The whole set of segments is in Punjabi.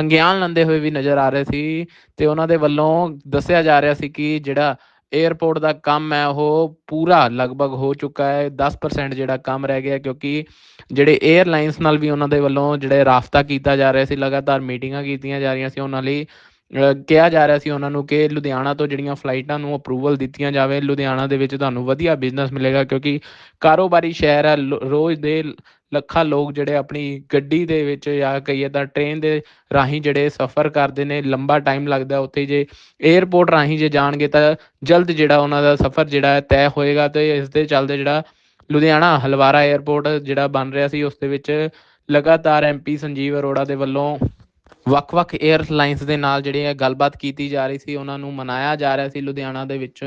ਸੰਗਿਆਨ ਲੈਂਦੇ ਹੋਏ ਵੀ ਨਜ਼ਰ ਆ ਰਹੇ ਸੀ ਤੇ ਉਹਨਾਂ ਦੇ ਵੱਲੋਂ ਦੱਸਿਆ ਜਾ ਰਿਹਾ ਸੀ ਕਿ ਜਿਹੜਾ 에ਅਰਪੋਰਟ ਦਾ ਕੰਮ ਹੈ, ਉਹ ਪੂਰਾ ਲਗਭਗ ਹੋ ਚੁੱਕਾ ਹੈ 10% ਜਿਹੜਾ ਕੰਮ ਰਹਿ ਗਿਆ ਕਿਉਂਕਿ ਜਿਹੜੇ 에ਅਰਲਾਈਨਸ ਨਾਲ ਵੀ ਉਹਨਾਂ ਦੇ ਵੱਲੋਂ ਜਿਹੜੇ ਰਾਫਤਾ ਕੀਤਾ ਜਾ ਰਿਹਾ ਸੀ, ਲਗਾਤਾਰ ਮੀਟਿੰਗਾਂ ਕੀਤੀਆਂ ਜਾ ਰਹੀਆਂ ਸੀ, ਉਹਨਾਂ ਲਈ ਕਿਹਾ ਜਾ ਰਿਹਾ ਸੀ ਉਹਨਾਂ ਨੂੰ ਕਿ ਲੁਧਿਆਣਾ ਤੋਂ ਜਿਹੜੀਆਂ ਫਲਾਈਟਾਂ ਨੂੰ ਅਪਰੂਵਲ ਦਿੱਤੀਆਂ ਜਾਵੇ, ਲੁਧਿਆਣਾ ਦੇ ਵਿੱਚ ਤੁਹਾਨੂੰ ਵਧੀਆ ਬਿਜ਼ਨਸ ਮਿਲੇਗਾ ਕਿਉਂਕਿ ਕਾਰੋਬਾਰੀ ਸ਼ਹਿਰ ਹੈ ਰੋਜ਼ ਦੇ ਲੱਖਾਂ ਲੋਕ ਜਿਹੜੇ ਆਪਣੀ ਗੱਡੀ ਦੇ ਵਿੱਚ ਜਾਂ ਕਹੀਏ ਤਾਂ ਟ੍ਰੇਨ ਦੇ ਰਾਹੀਂ ਜਿਹੜੇ ਸਫ਼ਰ ਕਰਦੇ ਨੇ, ਲੰਬਾ ਟਾਈਮ ਲੱਗਦਾ ਉੱਥੇ ਜੇ 에ਅਰਪੋਰਟ ਰਾਹੀਂ ਜੇ ਜਾਣਗੇ ਤਾਂ ਜਲਦ ਜਿਹੜਾ ਉਹਨਾਂ ਦਾ ਸਫ਼ਰ ਜਿਹੜਾ ਹੈ ਤੈਅ ਹੋਏਗਾ ਤੇ ਇਸ ਦੇ ਚੱਲਦੇ ਜਿਹੜਾ ਲੁਧਿਆਣਾ ਹਲਵਾਰਾ 에ਅਰਪੋਰਟ ਜਿਹੜਾ ਬਣ ਰਿਹਾ ਸੀ, ਉਸ ਦੇ ਵਿੱਚ ਲਗਾਤਾਰ ਐਮਪੀ ਸੰਜੀਵ ਅਰੋੜਾ ਦੇ ਵੱਲੋਂ ਵੱਖ-ਵੱਖ 에ਅਰਲਾਈਨਸ ਦੇ ਨਾਲ ਜਿਹੜੀ ਹੈ ਗੱਲਬਾਤ ਕੀਤੀ ਜਾ ਰਹੀ ਸੀ, ਉਹਨਾਂ ਨੂੰ ਮਨਾਇਆ ਜਾ ਰਿਹਾ ਸੀ ਲੁਧਿਆਣਾ ਦੇ ਵਿੱਚ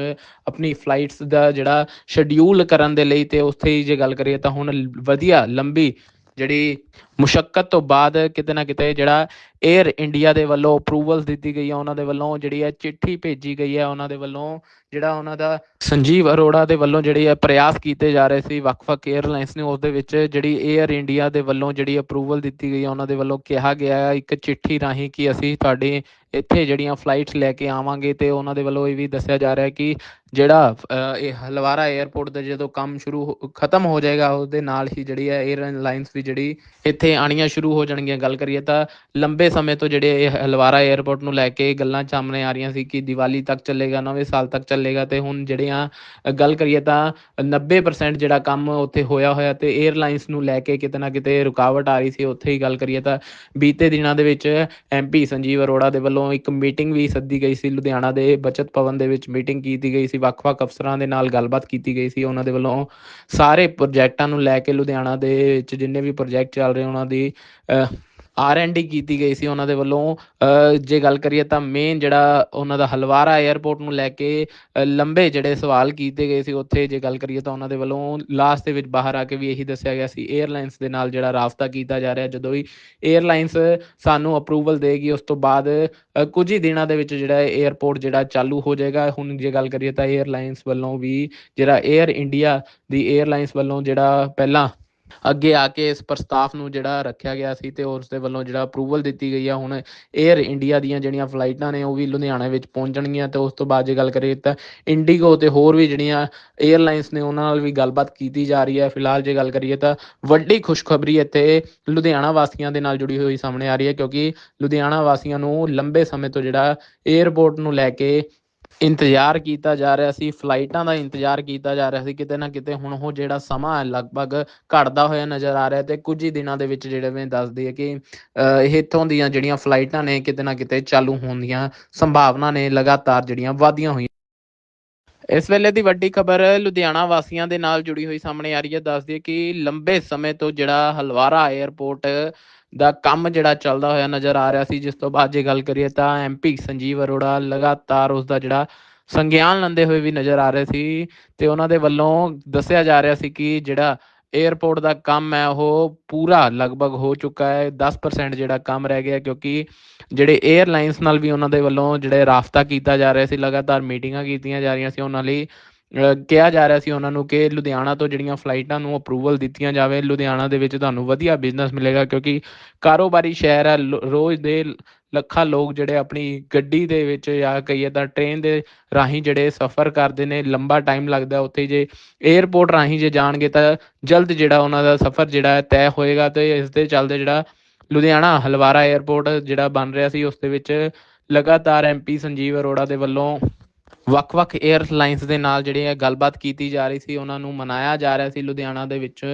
ਆਪਣੀ ਫਲਾਈਟਸ ਦਾ ਜਿਹੜਾ ਸ਼ਡਿਊਲ ਕਰਨ ਦੇ ਲਈ ਤੇ ਉੱਥੇ ਜੇ ਗੱਲ ਕਰੀਏ ਤਾਂ ਹੁਣ ਵਧੀਆ ਲੰਬੀ ਜਿਹੜੀ ਮੁਸ਼ਕਲ ਤੋਂ ਬਾਅਦ ਕਿਤੇ ਨਾ ਕਿਤੇ ਜਿਹੜਾ 에ਅਰ ਇੰਡੀਆ ਦੇ ਵੱਲੋਂ ਅਪਰੂਵਲ ਦਿੱਤੀ ਗਈ ਹੈ ਉਹਨਾਂ ਦੇ ਵੱਲੋਂ ਜਿਹੜੀ ਹੈ ਚਿੱਠੀ ਭੇਜੀ ਗਈ ਹੈ, ਉਹਨਾਂ ਦੇ ਵੱਲੋਂ ਜਿਹੜਾ ਉਹਨਾਂ ਦਾ ਸੰਜੀਵ ਅਰੋੜਾ ਦੇ ਵੱਲੋਂ ਜਿਹੜੀ ਹੈ ਪ੍ਰਯਾਸ ਕੀਤੇ ਜਾ ਰਹੇ ਸੀ ਵਕਫਕ 에ਅਰਲਾਈਨਸ ਨੇ, ਉਸ ਦੇ ਵਿੱਚ ਜਿਹੜੀ 에ਅਰ ਇੰਡੀਆ ਦੇ ਵੱਲੋਂ ਜਿਹੜੀ ਅਪਰੂਵਲ ਦਿੱਤੀ ਗਈ ਹੈ ਉਹਨਾਂ ਦੇ ਵੱਲੋਂ ਕਿਹਾ ਗਿਆ ਹੈ ਇੱਕ ਚਿੱਠੀ ਰਾਹੀਂ ਕਿ ਅਸੀਂ ਤੁਹਾਡੇ ਇੱਥੇ ਜਿਹੜੀਆਂ ਫਲਾਈਟਸ ਲੈ ਕੇ ਆਵਾਂਗੇ ਤੇ ਉਹਨਾਂ ਦੇ ਵੱਲੋਂ ਇਹ ਵੀ ਦੱਸਿਆ ਜਾ ਰਿਹਾ ਹੈ ਕਿ ਜਿਹੜਾ ਇਹ ਹਲਵਾਰਾ 에ਅਰਪੋਰਟ ਦਾ ਜਦੋਂ ਕੰਮ ਸ਼ੁਰੂ ਖਤਮ ਹੋ ਜਾਏਗਾ ਉਸ ਦੇ ਨਾਲ ਹੀ ਜਿਹੜੀ ਹੈ 에ਅਰ ਲਾਈਨਸ ਵੀ ਜਿਹੜੀ ਇੱਥੇ ਆਣੀਆਂ ਸ਼ੁਰੂ ਹੋ ਜਾਣਗੀਆਂ। ਗੱਲ ਕਰੀਏ ਤਾਂ ਲੰਬੇ ਸਮੇਂ ਤੋਂ ਜਿਹੜੇ ਇਹ ਹਲਵਾਰਾ 에ਅਰਪੋਰਟ ਨੂੰ ਲੈ ਕੇ ਗੱਲਾਂ ਸਾਹਮਣੇ ਆ ਰਹੀਆਂ ਸੀ ਕਿ ਦੀਵਾਲੀ ਤੱਕ ਚੱਲੇਗਾ, ਨਵੇਂ ਸਾਲ ਤੱਕ ਚੱਲੇਗਾ ਤੇ ਹੁਣ ਜਿਹੜੀਆਂ, ਗੱਲ ਕਰੀਏ ਤਾਂ 90% ਜਿਹੜਾ ਕੰਮ ਉੱਥੇ ਹੋਇਆ ਹੋਇਆ ਤੇ 에ਅਰਲਾਈਨਸ ਨੂੰ ਲੈ ਕੇ ਕਿਤੇ ਨਾ ਕਿਤੇ ਰੁਕਾਵਟ ਆ ਰਹੀ ਸੀ। ਉੱਥੇ ਹੀ ਗੱਲ ਕਰੀਏ ਤਾਂ ਬੀਤੇ ਦਿਨਾਂ ਦੇ ਵਿੱਚ ਐਮਪੀ ਸੰਜੀਵ ਅਰੋੜਾ ਦੇ ਵੱਲੋਂ ਇੱਕ ਮੀਟਿੰਗ ਵੀ ਸੱਦੀ ਗਈ ਸੀ। ਲੁਧਿਆਣਾ ਦੇ ਬਚਤ ਭਵਨ ਦੇ ਵਿੱਚ ਮੀਟਿੰਗ ਕੀਤੀ ਗਈ ਸੀ। ਵੱਖ-ਵੱਖ ਅਫਸਰਾਂ ਦੇ ਨਾਲ ਗੱਲਬਾਤ ਕੀਤੀ ਗਈ ਸੀ। ਉਹਨਾਂ ਦੇ ਵੱਲੋਂ ਸਾਰੇ ਪ੍ਰੋਜੈਕਟਾਂ ਨੂੰ ਲੈ ਕੇ ਲੁਧਿਆਣਾ ਦੇ ਵਿੱਚ ਜਿੰਨੇ ਵੀ ਪ੍ਰੋਜੈਕਟ ਚੱਲ ਰਹੇ ਉਹਨਾਂ ਦੀ ਆਰ ਐਂਡ ਡੀ ਕੀਤੀ ਗਈ ਸੀ ਉਹਨਾਂ ਦੇ ਵੱਲੋਂ। ਜੇ ਗੱਲ ਕਰੀਏ ਤਾਂ ਮੇਨ ਜਿਹੜਾ ਉਹਨਾਂ ਦਾ ਹਲਵਾਰਾ 에ਅਰਪੋਰਟ ਨੂੰ ਲੈ ਕੇ ਲੰਬੇ ਜਿਹੜੇ ਸਵਾਲ ਕੀਤੇ ਗਏ ਸੀ ਉੱਥੇ। ਜੇ ਗੱਲ ਕਰੀਏ ਤਾਂ ਉਹਨਾਂ ਦੇ ਵੱਲੋਂ ਲਾਸਟ ਦੇ ਵਿੱਚ ਬਾਹਰ ਆ ਕੇ ਵੀ ਇਹੀ ਦੱਸਿਆ ਗਿਆ ਸੀ 에ਅਰਲਾਈਨਸ ਦੇ ਨਾਲ ਜਿਹੜਾ ਰਾਬਤਾ ਕੀਤਾ ਜਾ ਰਿਹਾ, ਜਦੋਂ ਵੀ 에ਅਰਲਾਈਨਸ ਸਾਨੂੰ ਅਪਰੂਵਲ ਦੇਗੀ, ਉਸ ਤੋਂ ਬਾਅਦ ਕੁਝ ਹੀ ਦਿਨਾਂ ਦੇ ਵਿੱਚ ਜਿਹੜਾ 에ਅਰਪੋਰਟ ਜਿਹੜਾ ਚਾਲੂ ਹੋ ਜਾਏਗਾ। ਹੁਣ ਜੇ ਗੱਲ ਕਰੀਏ ਤਾਂ 에ਅਰਲਾਈਨਸ ਵੱਲੋਂ ਵੀ ਜਿਹੜਾ 에ਅਰ ਇੰਡੀਆ ਦੀ 에ਅਰਲਾਈਨਸ ਵੱਲੋਂ ਜਿਹੜਾ ਪਹਿਲਾਂ ਅੱਗੇ ਆ ਕੇ ਇਸ ਪ੍ਰਸਤਾਵ ਨੂੰ ਜਿਹੜਾ ਰੱਖਿਆ ਗਿਆ ਸੀ ਤੇ ਉਸ ਦੇ ਵੱਲੋਂ ਜਿਹੜਾ ਅਪਰੂਵਲ ਦਿੱਤੀ ਗਈ ਆ, ਹੁਣ 에ਅਰ ਇੰਡੀਆ ਦੀਆਂ ਜਿਹੜੀਆਂ ਫਲਾਈਟਾਂ ਨੇ ਉਹ ਵੀ ਲੁਧਿਆਣੇ ਵਿੱਚ ਪਹੁੰਚਣਗੀਆਂ ਤੇ ਉਸ ਤੋਂ ਬਾਅਦ ਜੇ ਗੱਲ ਕਰੀਏ ਤਾਂ ਇੰਡੀਗੋ ਤੇ ਹੋਰ ਵੀ ਜਿਹੜੀਆਂ 에ਅਰਲਾਈਨਸ ਨੇ ਉਹਨਾਂ ਨਾਲ ਵੀ ਗੱਲਬਾਤ ਕੀਤੀ ਜਾ ਰਹੀ ਹੈ। ਫਿਲਹਾਲ ਜੇ ਗੱਲ ਕਰੀਏ ਤਾਂ ਵੱਡੀ ਖੁਸ਼ਖਬਰੀ ਇੱਥੇ ਲੁਧਿਆਣਾ ਵਾਸੀਆਂ ਦੇ ਨਾਲ ਜੁੜੀ ਹੋਈ ਸਾਹਮਣੇ ਆ ਰਹੀ ਹੈ ਕਿਉਂਕਿ ਲੁਧਿਆਣਾ ਵਾਸੀਆਂ ਨੂੰ ਲੰਬੇ ਸਮੇਂ ਤੋਂ ਜਿਹੜਾ 에ਅਰਪੋਰਟ ਨੂੰ ਲੈ ਕੇ ਇੰਤਜ਼ਾਰ ਕੀਤਾ ਜਾ ਰਿਹਾ ਸੀ ਫਲਾਈਟਾਂ ਦਾ ਇੰਤਜ਼ਾਰ ਕੀਤਾ ਜਾ ਰਿਹਾ ਸੀ, ਕਿਤੇ ਨਾ ਕਿਤੇ ਹੁਣ ਉਹ ਜਿਹੜਾ ਸਮਾਂ ਹੈ, ਲਗਭਗ ਘਟਦਾ ਹੋਇਆ ਨਜ਼ਰ ਆ ਰਿਹਾ ਤੇ ਕੁਝ ਹੀ ਦਿਨਾਂ ਦੇ ਵਿੱਚ ਜਿਹੜੇ ਮੈਂ ਦੱਸਦੀ ਹੈ ਕਿ ਇਹ ਇੱਥੋਂ ਦੀਆਂ ਜਿਹੜੀਆਂ ਫਲਾਈਟਾਂ ਨੇ, ਕਿਤੇ ਨਾ ਕਿਤੇ ਚਾਲੂ ਹੋਣ ਦੀਆਂ ਸੰਭਾਵਨਾ ਨੇ, ਲਗਾਤਾਰ ਜਿਹੜੀਆਂ ਵਾਧੀਆਂ ਹੋਈਆਂ ਇਸ ਵੇਲੇ ਦੀ ਵੱਡੀ ਖਬਰ ਲੁਧਿਆਣਾ ਵਾਸੀਆਂ ਦੇ ਨਾਲ ਜੁੜੀ ਹੋਈ ਸਾਹਮਣੇ ਆ ਰਹੀ ਹੈ। ਦੱਸਦੀ ਹੈ ਕਿ ਲੰਬੇ ਸਮੇਂ ਤੋਂ ਜਿਹੜਾ ਹਲਵਾਰਾ 에ਅਰਪੋਰਟ ਦਾ ਕੰਮ ਜਿਹੜਾ ਚੱਲਦਾ ਹੋਇਆ ਨਜ਼ਰ ਆ ਰਿਹਾ ਸੀ, ਜਿਸ ਤੋਂ ਬਾਅਦ ਜੇ ਗੱਲ ਕਰੀਏ ਤਾਂ ਐਮਪੀ ਸੰਜੀਵ ਅਰੋੜਾ ਲਗਾਤਾਰ ਉਸ ਦਾ ਜਿਹੜਾ ਸੰਗਿਆਨ ਲੈਂਦੇ ਹੋਏ ਵੀ ਨਜ਼ਰ ਆ ਰਹੇ ਸੀ ਤੇ ਉਹਨਾਂ ਦੇ ਵੱਲੋਂ ਦੱਸਿਆ ਜਾ ਰਿਹਾ ਸੀ ਕਿ ਜਿਹੜਾ 에ਅਰਪੋਰਟ ਦਾ ਕੰਮ ਹੈ ਉਹ ਪੂਰਾ ਲਗਭਗ ਹੋ ਚੁੱਕਾ ਹੈ 10% ਜਿਹੜਾ ਕੰਮ ਰਹਿ ਗਿਆ ਕਿਉਂਕਿ ਜਿਹੜੇ 에ਅਰਲਾਈਨਸ ਨਾਲ ਵੀ ਉਹਨਾਂ ਦੇ ਵੱਲੋਂ ਜਿਹੜੇ ਰਾਫਤਾ ਕੀਤਾ ਜਾ ਰਿਹਾ ਸੀ ਲਗਾਤਾਰ ਮੀਟਿੰਗਾਂ ਕੀਤੀਆਂ ਜਾ ਰਹੀਆਂ ਸੀ ਉਹਨਾਂ ਲਈ ਅ, ਕਿਹਾ ਜਾ ਰਿਹਾ ਸੀ ਉਹਨਾਂ ਨੂੰ ਕਿ ਲੁਧਿਆਣਾ ਤੋਂ ਜਿਹੜੀਆਂ ਫਲਾਈਟਾਂ ਨੂੰ ਅਪਰੂਵਲ ਦਿੱਤੀਆਂ ਜਾਵੇ ਲੁਧਿਆਣਾ ਦੇ ਵਿੱਚ ਤੁਹਾਨੂੰ ਵਧੀਆ ਬਿਜ਼ਨਸ ਮਿਲੇਗਾ ਕਿਉਂਕਿ ਕਾਰੋਬਾਰੀ ਸ਼ਹਿਰ ਹੈ ਰੋਜ਼ ਦੇ ਲੱਖਾਂ ਲੋਕ ਜਿਹੜੇ ਆਪਣੀ ਗੱਡੀ ਦੇ ਵਿੱਚ ਜਾਂ ਕਹੀਏ ਤਾਂ ਟ੍ਰੇਨ ਦੇ ਰਾਹੀਂ ਜਿਹੜੇ ਸਫ਼ਰ ਕਰਦੇ ਨੇ, ਲੰਬਾ ਟਾਈਮ ਲੱਗਦਾ ਉੱਥੇ ਜੇ 에ਅਰਪੋਰਟ ਰਾਹੀਂ ਜੇ ਜਾਣਗੇ ਤਾਂ ਜਲਦ ਜਿਹੜਾ ਉਹਨਾਂ ਦਾ ਸਫ਼ਰ ਜਿਹੜਾ ਤੈਅ ਹੋਏਗਾ ਤੇ ਇਸ ਦੇ ਚੱਲਦੇ ਜਿਹੜਾ ਲੁਧਿਆਣਾ ਹਲਵਾਰਾ 에ਅਰਪੋਰਟ ਜਿਹੜਾ ਬਣ ਰਿਹਾ ਸੀ, ਉਸ ਦੇ ਵਿੱਚ ਲਗਾਤਾਰ ਐਮਪੀ ਸੰਜੀਵ ਅਰੋੜਾ ਦੇ ਵੱਲੋਂ ਵੱਖ-ਵੱਖ 에ਅਰਲਾਈਨਸ ਦੇ ਨਾਲ ਜਿਹੜੀ ਹੈ ਗੱਲਬਾਤ ਕੀਤੀ ਜਾ ਰਹੀ ਸੀ, ਉਹਨਾਂ ਨੂੰ ਮਨਾਇਆ ਜਾ ਰਿਹਾ ਸੀ ਲੁਧਿਆਣਾ ਦੇ ਵਿੱਚ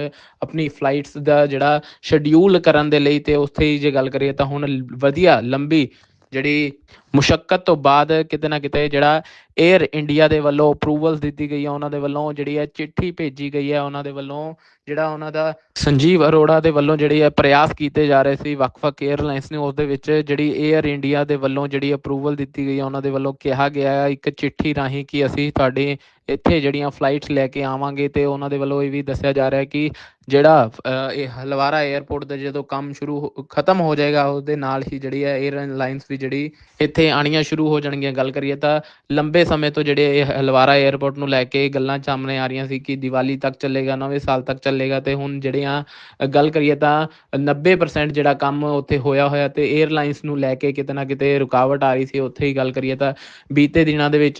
ਆਪਣੀ ਫਲਾਈਟਸ ਦਾ ਜਿਹੜਾ ਸ਼ਡਿਊਲ ਕਰਨ ਦੇ ਲਈ ਤੇ ਉੱਥੇ ਹੀ ਜੇ ਗੱਲ ਕਰੀਏ ਤਾਂ ਹੁਣ ਵਧੀਆ ਲੰਬੀ ਜਿਹੜੀ ਮੁਸ਼ਕਲ ਤੋਂ ਬਾਅਦ ਕਿਤੇ ਨਾ ਕਿਤੇ ਜਿਹੜਾ 에ਅਰ ਇੰਡੀਆ ਦੇ ਵੱਲੋਂ ਅਪਰੂਵਲ ਦਿੱਤੀ ਗਈ ਹੈ ਉਹਨਾਂ ਦੇ ਵੱਲੋਂ ਜਿਹੜੀ ਹੈ ਚਿੱਠੀ ਭੇਜੀ ਗਈ ਹੈ, ਉਹਨਾਂ ਦੇ ਵੱਲੋਂ ਜਿਹੜਾ ਉਹਨਾਂ ਦਾ ਸੰਜੀਵ ਅਰੋੜਾ ਦੇ ਵੱਲੋਂ ਜਿਹੜੀ ਹੈ ਪ੍ਰਯਾਸ ਕੀਤੇ ਜਾ ਰਹੇ ਸੀ ਵੱਖ-ਵੱਖ 에ਅਰਲਾਈਨਸ ਨੇ, ਉਸ ਦੇ ਵਿੱਚ ਜਿਹੜੀ 에ਅਰ ਇੰਡੀਆ ਦੇ ਵੱਲੋਂ ਜਿਹੜੀ ਅਪਰੂਵਲ ਦਿੱਤੀ ਗਈ ਹੈ ਉਹਨਾਂ ਦੇ ਵੱਲੋਂ ਕਿਹਾ ਗਿਆ ਹੈ ਇੱਕ ਚਿੱਠੀ ਰਾਹੀਂ ਕਿ ਅਸੀਂ ਤੁਹਾਡੇ ਇੱਥੇ ਜਿਹੜੀਆਂ ਫਲਾਈਟਸ ਲੈ ਕੇ ਆਵਾਂਗੇ ਤੇ ਉਹਨਾਂ ਦੇ ਵੱਲੋਂ ਇਹ ਵੀ ਦੱਸਿਆ ਜਾ ਰਿਹਾ ਹੈ ਕਿ ਜਿਹੜਾ ਇਹ ਹਲਵਾਰਾ 에ਅਰਪੋਰਟ ਦਾ ਜਦੋਂ ਕੰਮ ਸ਼ੁਰੂ ਖਤਮ ਹੋ ਜਾਏਗਾ ਉਸ ਦੇ ਨਾਲ ਹੀ ਜਿਹੜੀ ਹੈ 에ਅਰਲਾਈਨਸ ਵੀ ਜਿਹੜੀ ਇੱਥੇ ਇੱਥੇ ਆਉਣੀਆਂ ਸ਼ੁਰੂ ਹੋ ਜਾਣਗੀਆਂ। ਗੱਲ ਕਰੀਏ ਤਾਂ ਲੰਬੇ ਸਮੇਂ ਤੋਂ ਜਿਹੜੇ ਇਹ ਹਲਵਾਰਾ 에ਅਰਪੋਰਟ ਨੂੰ ਲੈ ਕੇ ਗੱਲਾਂ ਸਾਹਮਣੇ ਆ ਰਹੀਆਂ ਸੀ ਕਿ ਦੀਵਾਲੀ ਤੱਕ ਚੱਲੇਗਾ, ਨਵੇਂ ਸਾਲ ਤੱਕ ਚੱਲੇਗਾ ਤੇ ਹੁਣ ਜਿਹੜੀਆਂ, ਗੱਲ ਕਰੀਏ ਤਾਂ 90% ਜਿਹੜਾ ਕੰਮ ਉੱਥੇ ਹੋਇਆ ਹੋਇਆ ਤੇ 에ਅਰਲਾਈਨਸ ਨੂੰ ਲੈ ਕੇ ਕਿਤੇ ਨਾ ਕਿਤੇ ਰੁਕਾਵਟ ਆ ਰਹੀ ਸੀ। ਉੱਥੇ ਹੀ ਗੱਲ ਕਰੀਏ ਤਾਂ ਬੀਤੇ ਦਿਨਾਂ ਦੇ ਵਿੱਚ